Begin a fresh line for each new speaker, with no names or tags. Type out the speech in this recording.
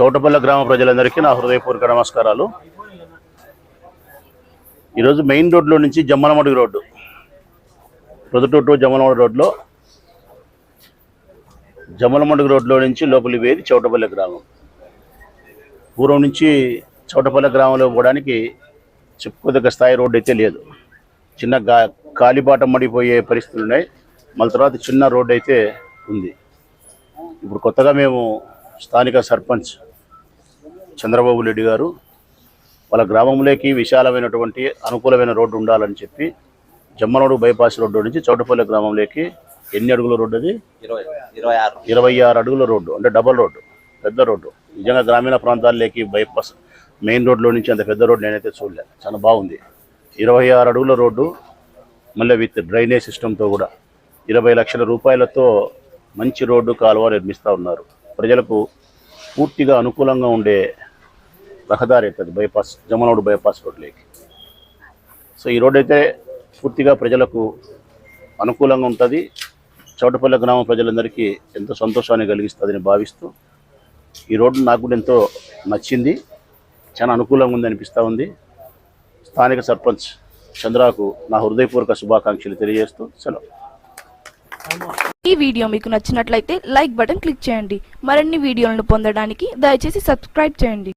చౌటపల్ల గ్రామ ప్రజలందరికీ నా హృదయపూర్వక నమస్కారాలు. ఈరోజు మెయిన్ రోడ్లో నుంచి జమ్మలమడుగు రోడ్డు ప్రొద్దుటూరు టు జమ్మలమడుగు రోడ్లో జమ్మలమడుగు రోడ్లో నుంచి లోపలి వేది చౌటపల్లి గ్రామం. పూర్వం నుంచి చౌటపల్లి గ్రామంలో పోవడానికి చెప్పుకోదగ్గ స్థాయి రోడ్డు అయితే లేదు. చిన్న గా కాలిబాట మడిపోయే పరిస్థితులు ఉన్నాయి. మళ్ళీ తర్వాత చిన్న రోడ్డు అయితే ఉంది. ఇప్పుడు కొత్తగా మేము స్థానిక సర్పంచ్ చంద్రబాబు రెడ్డి గారు వాళ్ళ గ్రామంలోకి విశాలమైనటువంటి అనుకూలమైన రోడ్డు ఉండాలని చెప్పి జమ్మనోడు బైపాస్ రోడ్డు నుంచి చౌటపల్లి గ్రామంలోకి ఎన్ని అడుగుల రోడ్డు అది?
ఇరవై
ఆరు అడుగుల రోడ్డు అంటే డబల్ రోడ్డు పెద్ద రోడ్డు. నిజంగా గ్రామీణ ప్రాంతాల్లోకి బైపాస్ మెయిన్ రోడ్లో నుంచి అంత పెద్ద రోడ్డు నేనైతే చూడలే. చాలా బాగుంది. ఇరవై ఆరు అడుగుల రోడ్డు మళ్ళీ విత్ డ్రైనేజ్ సిస్టంతో కూడా ఇరవై లక్షల రూపాయలతో మంచి రోడ్డు కాలువ నిర్మిస్తూ ఉన్నారు. ప్రజలకు పూర్తిగా అనుకూలంగా ఉండే రహదారి అవుతుంది బైపాస్ జమనోడు బైపాస్ రోడ్లోకి సో ఈ రోడ్ అయితే పూర్తిగా ప్రజలకు అనుకూలంగా ఉంటుంది. చౌటపల్లి గ్రామ ప్రజలందరికీ ఎంతో సంతోషాన్ని కలిగిస్తుందని భావిస్తూ ఈ రోడ్డు నాకు కూడా ఎంతో నచ్చింది. చాలా అనుకూలంగా ఉంది అనిపిస్తూ ఉంది. స్థానిక సర్పంచ్ చంద్రాకు నా హృదయపూర్వక శుభాకాంక్షలు తెలియజేస్తూ సెలవు.
ఈ వీడియో మీకు నచ్చినట్లయితే లైక్ బటన్ క్లిక్ చేయండి. మరిన్ని వీడియోలను పొందడానికి దయచేసి సబ్స్క్రైబ్ చేయండి.